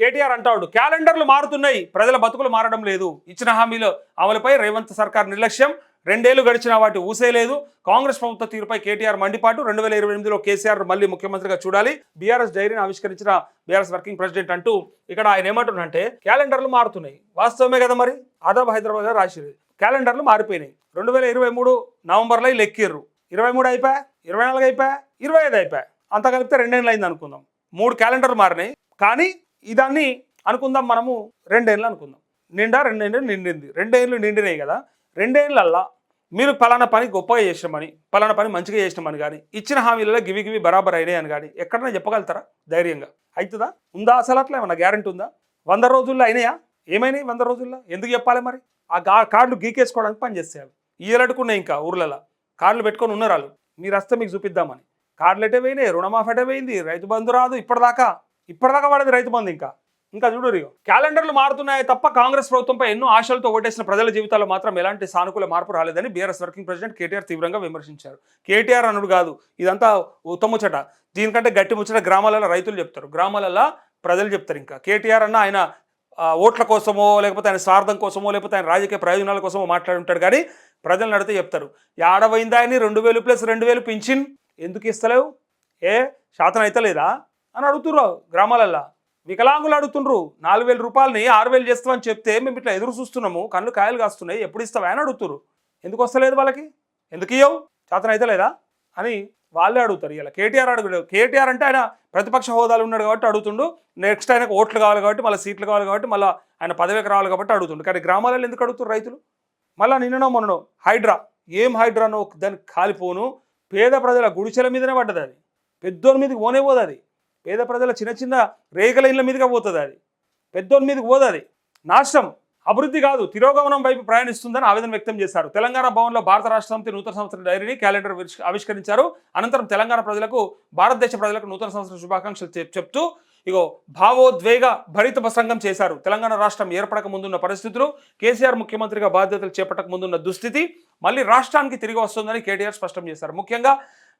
కేటీఆర్ అంటాడు క్యాలెండర్లు మారుతున్నాయి ప్రజల బతుకులు మారడం లేదు. ఇచ్చిన హామీలు అమలుపై రేవంత్ సర్కార్ నిర్లక్ష్యం. రెండేళ్ళు గడిచిన వాటి ఊసే లేదు. కాంగ్రెస్ ప్రభుత్వ తీరుపై కేటీఆర్ మండిపాటు. రెండు వేల ఇరవై ఎనిమిదిలో కేసీఆర్ మళ్ళీ ముఖ్యమంత్రిగా చూడాలి. బీఆర్ఎస్ డైరీని ఆవిష్కరించిన బీఆర్ఎస్ వర్కింగ్ ప్రెసిడెంట్ అంటూ ఇక్కడ ఆయన ఏమంటున్నంటే క్యాలెండర్లు మారుతున్నాయి. వాస్తవమే కదా మరి? ఆదాబ్ హైదరాబాద్ గారు రాసిరు క్యాలెండర్లు మారిపోయినాయి. రెండు వేల ఇరవై మూడు నవంబర్లో వీళ్ళు ఎక్కిర్రు ఇరవై మూడు అయిపోయా? ఇరవై నాలుగు అయిపోయా? ఇరవై ఐదు అయిపోయా? అంత కలిపితే రెండేళ్ళు అయింది అనుకుందాం మూడు క్యాలెండర్లు మారినాయి. కానీ ఇదాన్ని అనుకుందాం మనము రెండేళ్ళు అనుకుందాం. నిండా రెండేళ్ళు నిండింది. రెండేళ్ళు నిండినాయి కదా. రెండేళ్ళల్లా మీరు పలానా పని గొప్పగా చేసినామని పలానా పని మంచిగా చేసినామని కానీ ఇచ్చిన హామీలలో గివి గివి బరాబర్ అయినాయి అని కానీ ఎక్కడైనా చెప్పగలుగుతారా? ధైర్యంగా. అవుతుందా? ఉందా అసలు అట్లా ఏమన్నా గ్యారంటీ ఉందా? వంద రోజుల్లో అయినాయా? ఏమైనాయి వంద రోజుల్లో? ఎందుకు చెప్పాలి మరి? ఆ గా కార్డులు గీకేసుకోవడానికి పని చేసేయాలి. ఈయలడుకున్నాయి ఇంకా ఊర్లలో. కార్డులు పెట్టుకొని ఉన్నారు వాళ్ళు. మీరు వస్తే మీకు చూపిద్దామని. కార్డులు ఎటే పోయినాయి? రుణమాఫీ ఎటే పోయింది? రైతు బంధు రాదు ఇప్పటిదాకా. ఇప్పటిదాకా పడేది రైతు బంధు ఇంకా. ఇంకా చూడు రియో క్యాలెండర్లు మారుతున్నాయి తప్ప కాంగ్రెస్ ప్రభుత్వంపై ఎన్నో ఆశలతో ఓటేసిన ప్రజల జీవితాల్లో మాత్రం ఎలాంటి సానుకూల మార్పు రాలేదని బీఆర్ఎస్ వర్కింగ్ ప్రెసిడెంట్ కేటీఆర్ తీవ్రంగా విమర్శించారు. కేటీఆర్ అనుడు కాదు ఇదంతా ఉత్తముచ్చట దీనికంటే గట్టి ముచ్చట గ్రామాలలో రైతులు చెప్తారు. గ్రామాలలో ప్రజలు చెప్తారు ఇంకా. కేటీఆర్ అన్న ఆయన ఓట్ల కోసమో లేకపోతే ఆయన స్వార్థం కోసమో లేకపోతే ఆయన రాజకీయ ప్రయోజనాల కోసమో మాట్లాడి ఉంటాడు కానీ ప్రజలు నడితే చెప్తారు. ఏడవైందా అని రెండు వేలు ప్లస్ రెండు వేలు పింఛన్ ఎందుకు ఇస్తలేవు? ఏ? శాతం అయితే లేదా అని అడుగుతుర్రు గ్రామాలల్లో. వికలాంగులు అడుగుతుండ్రు నాలుగు వేల రూపాయలని ఆరు వేలు చేస్తామని చెప్తే మేము ఇట్లా ఎదురు చూస్తున్నాము కళ్ళు కాయలు కాస్తున్నాయి ఎప్పుడు ఇస్తావా అని అడుగుతుర్రు. ఎందుకు వస్తలేదు వాళ్ళకి? ఎందుకు ఇయ్యవు? చేతన అయితే లేదా? అని వాళ్ళే అడుగుతారు ఇలా కేటీఆర్ అడుగుడు కేటీఆర్ అంటే ఆయన ప్రతిపక్ష హోదాలు ఉన్నాడు కాబట్టి అడుగుతుండు. నెక్స్ట్ ఆయనకు ఓట్లు కావాలి కాబట్టి మళ్ళీ సీట్లు కావాలి కాబట్టి మళ్ళీ ఆయన పదవికి రావాలి కాబట్టి అడుగుతుండు. కానీ గ్రామాలలో ఎందుకు అడుగుతారు రైతులు? మళ్ళీ నిన్ననో మొన్ననో హైడ్రా ఏం హైడ్రానో దానికి కాలిపోను. పేద ప్రజల గుడిచెల మీదనే పడ్డది అది. పెద్దోని మీదకి పోనే పోదు అది. పేద ప్రజల చిన్న చిన్న రేగల ఇళ్ళ మీదుగా పోతుంది అది. పెద్దోని మీదకి పోదు అది నాశనం. అభివృద్ధి కాదు. తిరోగమనం వైపు ప్రయాణిస్తుందని ఆవేదన వ్యక్తం చేశారు. తెలంగాణ భవన్లో భారత రాష్ట్ర సమితి నూతన సంవత్సర డైరీని క్యాలెండర్ ఆవిష్కరించారు. అనంతరం తెలంగాణ ప్రజలకు భారతదేశ ప్రజలకు నూతన సంవత్సర శుభాకాంక్షలు చెప్తూ ఇగో భావోద్వేగ భరిత ప్రసంగం చేశారు. తెలంగాణ రాష్ట్రం ఏర్పడక ముందున్న పరిస్థితులు కేసీఆర్ ముఖ్యమంత్రిగా బాధ్యతలు చేపట్టక ముందున్న దుస్థితి మళ్ళీ రాష్ట్రానికి తిరిగి వస్తుందని కేటీఆర్ స్పష్టం చేశారు. ముఖ్యంగా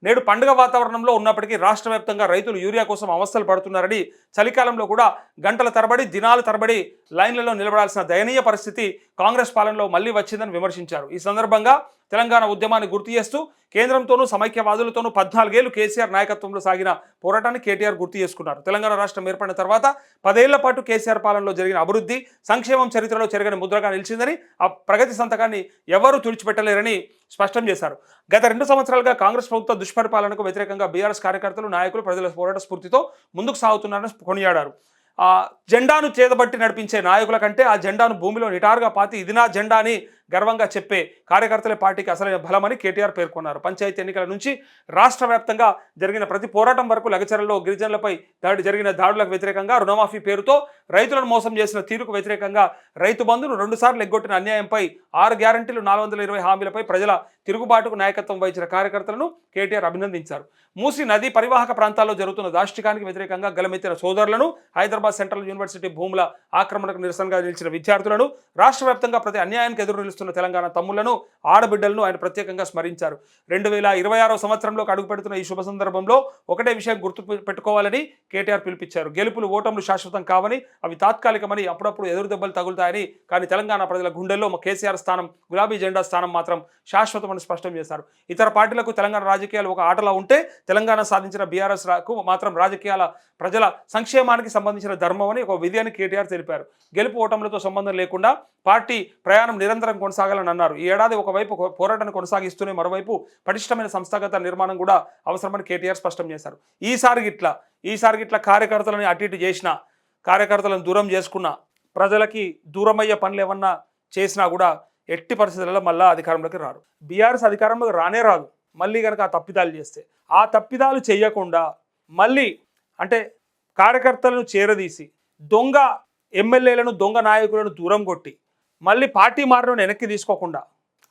నేడు పండుగ వాతావరణంలో ఉన్నప్పటికీ రాష్ట్ర వ్యాప్తంగా రైతులు యూరియా కోసం అవస్థలు పడుతున్నారని చలికాలంలో కూడా గంటల తరబడి దినాల తరబడి లైన్లలో నిలబడాల్సిన దయనీయ పరిస్థితి కాంగ్రెస్ పాలనలో మళ్ళీ వచ్చిందని విమర్శించారు. ఈ సందర్భంగా తెలంగాణ ఉద్యమాన్ని గుర్తు చేస్తూ కేంద్రంతోనూ సమైక్యవాదులతోనూ పద్నాలుగేళ్ళు కేసీఆర్ నాయకత్వంలో సాగిన పోరాటాన్ని కేటీఆర్ గుర్తు చేసుకున్నారు. తెలంగాణ రాష్ట్రం ఏర్పడిన తర్వాత పదేళ్ళ పాటు కేసీఆర్ పాలనలో జరిగిన అభివృద్ధి సంక్షేమం చరిత్రలో చెరగని ముద్రగా నిలిచిందని ఆ ప్రగతి సంతకాన్ని ఎవరూ తుడిచిపెట్టలేరని స్పష్టం చేశారు. గత రెండు సంవత్సరాలుగా కాంగ్రెస్ ప్రభుత్వ దుష్పరిపాలనకు వ్యతిరేకంగా బీఆర్ఎస్ కార్యకర్తలు నాయకులు ప్రజల పోరాట స్ఫూర్తితో ముందుకు సాగుతున్నారని కొనియాడారు. ఆ జెండాను చేతబట్టి నడిపించే నాయకుల కంటే ఆ జెండాను భూమిలో నిటారుగా పాతి ఇది నా జెండా అని గర్వంగా చెప్పే కార్యకర్తలే పార్టీకి అసలైన బలమని కేటీఆర్ పేర్కొన్నారు. పంచాయతీ ఎన్నికల నుంచి రాష్ట్ర వ్యాప్తంగా జరిగిన ప్రతి పోరాటం వరకు లగచర్లలో గిరిజనులపై దాడి జరిగిన దాడులకు వ్యతిరేకంగా రుణమాఫీ పేరుతో రైతులను మోసం చేసిన తీరుకు వ్యతిరేకంగా రైతు బంధును రెండుసార్లు ఎగ్గొట్టిన అన్యాయంపై ఆరు గ్యారంటీలు నాలుగు వందల ఇరవై హామీలపై ప్రజల తిరుగుబాటుకు నాయకత్వం వహించిన కార్యకర్తలను కేటీఆర్ అభినందించారు. మూసీ నది పరివాహక ప్రాంతాల్లో జరుగుతున్న దాష్టికానికి వ్యతిరేకంగా గలమెత్తిన సోదరులను హైదరాబాద్ సెంట్రల్ యూనివర్సిటీ భూముల ఆక్రమణకు నిరసనగా నిలిచిన విద్యార్థులను రాష్ట్ర ప్రతి అన్యాయానికి ఎదురు నిలుస్తున్న తెలంగాణ తమ్ముళ్ళను ఆడబిడ్డలను ఆయన ప్రత్యేకంగా స్మరించారు. రెండు వేల ఇరవై ఆరో సంవత్సరంలో అడుగు పెడుతున్న ఈ శుభ సందర్భంలో ఒకటే విషయం గుర్తు పెట్టుకోవాలని కేటీఆర్ పిలిపించారు. గెలుపులు ఓటములు శాశ్వతం కావని అవి తాత్కాలికమని అప్పుడప్పుడు ఎదురు దెబ్బలు తగులుతాయని కానీ తెలంగాణ ప్రజల గుండెల్లో మా కేసీఆర్ స్థానం గులాబీ జెండా స్థానం మాత్రం శాశ్వతమని స్పష్టం చేశారు. ఇతర పార్టీలకు తెలంగాణ రాజకీయాలు ఒక ఆటలా ఉంటే తెలంగాణ సాధించిన బీఆర్ఎస్ రాకు మాత్రం రాజకీయాల ప్రజల సంక్షేమానికి సంబంధించిన ధర్మం అని ఒక విధి అని కేటీఆర్ తెలిపారు. గెలుపు ఓటములతో సంబంధం లేకుండా పార్టీ ప్రయాణం నిరంతరం కొనసాగాలని అన్నారు. ఈ ఏడాది ఒకవైపు ఒక పోరాటాన్ని కొనసాగిస్తూనే మరోవైపు పటిష్టమైన సంస్థాగత నిర్మాణం కూడా అవసరమని కేటీఆర్ స్పష్టం చేశారు. ఈసారి గిట్లా ఈసారి గిట్లా కార్యకర్తలని అటు ఇటు చేసినా కార్యకర్తలను దూరం చేసుకున్న ప్రజలకి దూరమయ్యే పనులు ఏమన్నా చేసినా కూడా ఎట్టి పరిస్థితులలో మళ్ళీ అధికారంలోకి రారు. బీఆర్ఎస్ అధికారంలోకి రానే రాదు. మళ్ళీ కనుక ఆ తప్పిదాలు చేస్తే. ఆ తప్పిదాలు చేయకుండా మళ్ళీ అంటే కార్యకర్తలను చేరదీసి దొంగ ఎమ్మెల్యేలను దొంగ నాయకులను దూరం కొట్టి మళ్ళీ పార్టీ మారడం వెనక్కి తీసుకోకుండా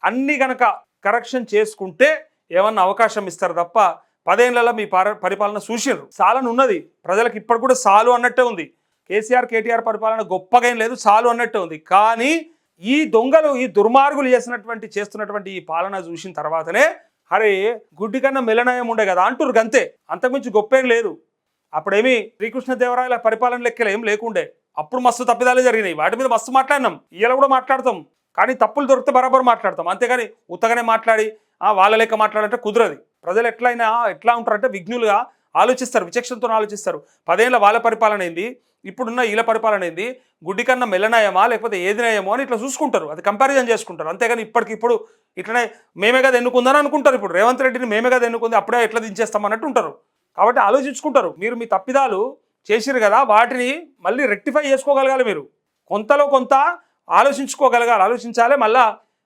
అన్ని గనక కరెక్షన్ చేసుకుంటే ఏమన్నా అవకాశం ఇస్తారు తప్ప పదేళ్ళలో మీ పరిపాలన చూసిర్రు. సాలని ఉన్నది. ప్రజలకు ఇప్పటి కూడా సాలు అన్నట్టే ఉంది. కేసీఆర్ కేటీఆర్ పరిపాలన గొప్పగా ఏం లేదు సాలు అన్నట్టే ఉంది. కానీ ఈ దొంగలు ఈ దుర్మార్గులు చేసినటువంటి చేస్తున్నటువంటి ఈ పాలన చూసిన తర్వాతనే అరే గుడ్డి కన్నా మిలనయం ఉండే కదా అంటురు గంతే. అంతకుమించి గొప్పేం లేదు. అప్పుడేమి శ్రీకృష్ణదేవరాయల పరిపాలన లెక్కలు ఏం లేకుండే. అప్పుడు మస్తు తప్పిదాలు జరిగినాయి. వాటి మీద మస్తు మాట్లాడినాం. ఇలా కూడా మాట్లాడతాం. కానీ తప్పులు దొరికితే బరాబర్ మాట్లాడతాం. అంతేగాని ఉత్తగానే మాట్లాడి వాళ్ళ లెక్క మాట్లాడంటే కుదరదు. ప్రజలు ఎట్లయినా ఎట్లా ఉంటారంటే విఘ్నులుగా ఆలోచిస్తారు విచక్షణతో ఆలోచిస్తారు. పదేళ్ళ వాళ్ళ పరిపాలన ఏంది? ఇప్పుడున్న ఈల పరిపాలన ఏంది? గుడ్డి కన్నా మెల్లనాయమా లేకపోతే ఏది నయమో అని ఇట్లా చూసుకుంటారు. అది కంపారిజన్ చేసుకుంటారు. అంతేగాని ఇప్పటికిప్పుడు ఇట్లనే మేమే కదా ఎన్నుకుందని అనుకుంటారు ఇప్పుడు. రేవంత్ రెడ్డిని మేమే కదా ఎన్నుకుంది అప్పుడే ఎట్లా దించేస్తాం అన్నట్టు ఉంటారు. కాబట్టి ఆలోచించుకుంటారు. మీరు మీ తప్పిదాలు చేసిరు కదా వాటిని మళ్ళీ రెక్టిఫై చేసుకోగలగాలి మీరు. కొంతలో కొంత ఆలోచించుకోగలగాలి ఆలోచించాలి మళ్ళా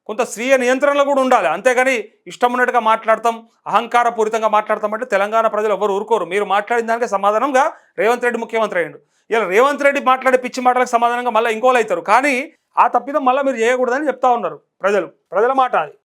కొంత స్వీయ నియంత్రణలో కూడా ఉండాలి. అంతేగాని ఇష్టం ఉన్నట్టుగా మాట్లాడతాం అహంకారపూరితంగా మాట్లాడతాం అంటే తెలంగాణ ప్రజలు ఎవరు ఊరుకోరు. మీరు మాట్లాడిన దానికి సమాధానంగా రేవంత్ రెడ్డి ముఖ్యమంత్రి అయ్యిండు. ఇలా రేవంత్ రెడ్డి మాట్లాడే పిచ్చి మాటలకు సమాధానంగా మళ్ళీ ఇంకోలు అవుతారు. కానీ ఆ తప్పిదం మళ్ళీ మీరు చేయకూడదని చెప్తా ఉన్నారు ప్రజలు. ప్రజల మాట అది.